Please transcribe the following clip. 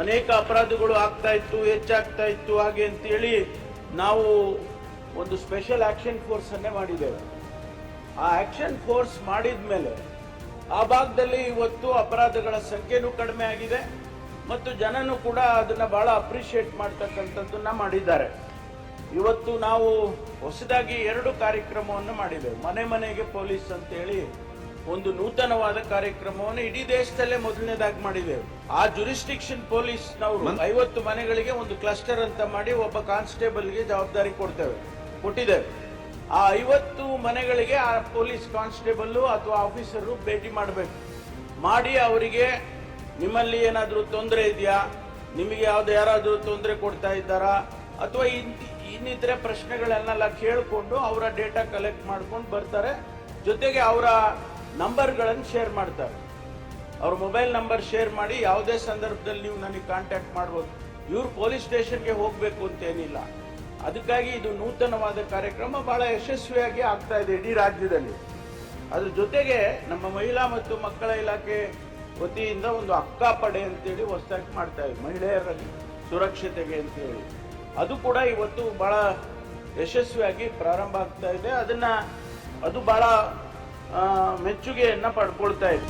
ಅನೇಕ ಅಪರಾಧಗಳು ಆಗ್ತಾ ಇತ್ತು, ಹೆಚ್ಚಾಗ್ತಾ ಇತ್ತು, ಹಾಗೆ ಅಂತೇಳಿ ನಾವು ಒಂದು ಸ್ಪೆಷಲ್ ಆಕ್ಷನ್ ಫೋರ್ಸ್ ಅನ್ನೇ ಮಾಡಿದ್ದೇವೆ. ಆ ಆಕ್ಷನ್ ಫೋರ್ಸ್ ಮಾಡಿದ ಮೇಲೆ ಆ ಭಾಗದಲ್ಲಿ ಇವತ್ತು ಅಪರಾಧಗಳ ಸಂಖ್ಯೆನೂ ಕಡಿಮೆ ಆಗಿದೆ ಮತ್ತು ಜನನು ಕೂಡ ಅದನ್ನ ಬಹಳ ಅಪ್ರಿಷಿಯೇಟ್ ಮಾಡ್ತಕ್ಕಂಥದ್ದನ್ನ ಮಾಡಿದ್ದಾರೆ. ಇವತ್ತು ನಾವು ಹೊಸದಾಗಿ ಎರಡು ಕಾರ್ಯಕ್ರಮವನ್ನು ಮಾಡಿದ್ದೇವೆ. ಮನೆ ಮನೆಗೆ ಪೊಲೀಸ್ ಅಂತೇಳಿ ಒಂದು ನೂತನವಾದ ಕಾರ್ಯಕ್ರಮವನ್ನು ಇಡೀ ದೇಶದಲ್ಲೇ ಮೊದಲನೇದಾಗಿ ಮಾಡಿದ್ದೇವೆ. ಆ ಜುರಿಸ್ಟಿಕ್ಷನ್ ಪೊಲೀಸ್ನವರು ಐವತ್ತು ಮನೆಗಳಿಗೆ ಒಂದು ಕ್ಲಸ್ಟರ್ ಅಂತ ಮಾಡಿ ಒಬ್ಬ ಕಾನ್ಸ್ಟೇಬಲ್ಗೆ ಜವಾಬ್ದಾರಿ ಕೊಡ್ತೇವೆ ಕೊಟ್ಟಿದ್ದೇವೆ. ಆ ಐವತ್ತು ಮನೆಗಳಿಗೆ ಆ ಪೊಲೀಸ್ ಕಾನ್ಸ್ಟೇಬಲ್ ಅಥವಾ ಆಫೀಸರು ಭೇಟಿ ಮಾಡಬೇಕು. ಮಾಡಿ ಅವರಿಗೆ ನಿಮ್ಮಲ್ಲಿ ಏನಾದರೂ ತೊಂದರೆ ಇದೆಯಾ? ನಿಮಗೆ ಯಾವ್ದು ಯಾರಾದರೂ ತೊಂದರೆ ಕೊಡ್ತಾ ಇದ್ದಾರಾ? ಅಥವಾ ಇನ್ನಿತರೆ ಪ್ರಶ್ನೆಗಳನ್ನೆಲ್ಲ ಕೇಳಿಕೊಂಡು ಅವರ ಡೇಟಾ ಕಲೆಕ್ಟ್ ಮಾಡ್ಕೊಂಡು ಬರ್ತಾರೆ. ಜೊತೆಗೆ ಅವರ ನಂಬರ್ಗಳನ್ನು ಶೇರ್ ಮಾಡ್ತಾರೆ. ಅವ್ರ ಮೊಬೈಲ್ ನಂಬರ್ ಶೇರ್ ಮಾಡಿ ಯಾವುದೇ ಸಂದರ್ಭದಲ್ಲಿ ನೀವು ನನಗೆ ಕಾಂಟ್ಯಾಕ್ಟ್ ಮಾಡ್ಬೋದು. ಇವ್ರು ಪೊಲೀಸ್ ಸ್ಟೇಷನ್ಗೆ ಹೋಗಬೇಕು ಅಂತೇನಿಲ್ಲ ಅದಕ್ಕಾಗಿ ಇದು ನೂತನವಾದ ಕಾರ್ಯಕ್ರಮ ಬಹಳ ಯಶಸ್ವಿಯಾಗಿ ಆಗ್ತಾ ಇದೆ ಇಡೀ ರಾಜ್ಯದಲ್ಲಿ. ಅದ್ರ ಜೊತೆಗೆ ನಮ್ಮ ಮಹಿಳಾ ಮತ್ತು ಮಕ್ಕಳ ಇಲಾಖೆ ವತಿಯಿಂದ ಒಂದು ಅಕ್ಕ ಪಡೆ ಅಂತೇಳಿ ಹೊಸದಾಗಿ ಮಾಡ್ತಾ ಇದೆ ಮಹಿಳೆಯರ ಸುರಕ್ಷತೆಗೆ ಅಂತೇಳಿ. ಅದು ಕೂಡ ಇವತ್ತು ಬಹಳ ಯಶಸ್ವಿಯಾಗಿ ಪ್ರಾರಂಭ ಆಗ್ತಾ ಇದೆ. ಅದನ್ನ ಅದು ಬಹಳ ಮೆಚ್ಚುಗೆಯನ್ನ ಪಡ್ಕೊಳ್ತಾ ಇದೆ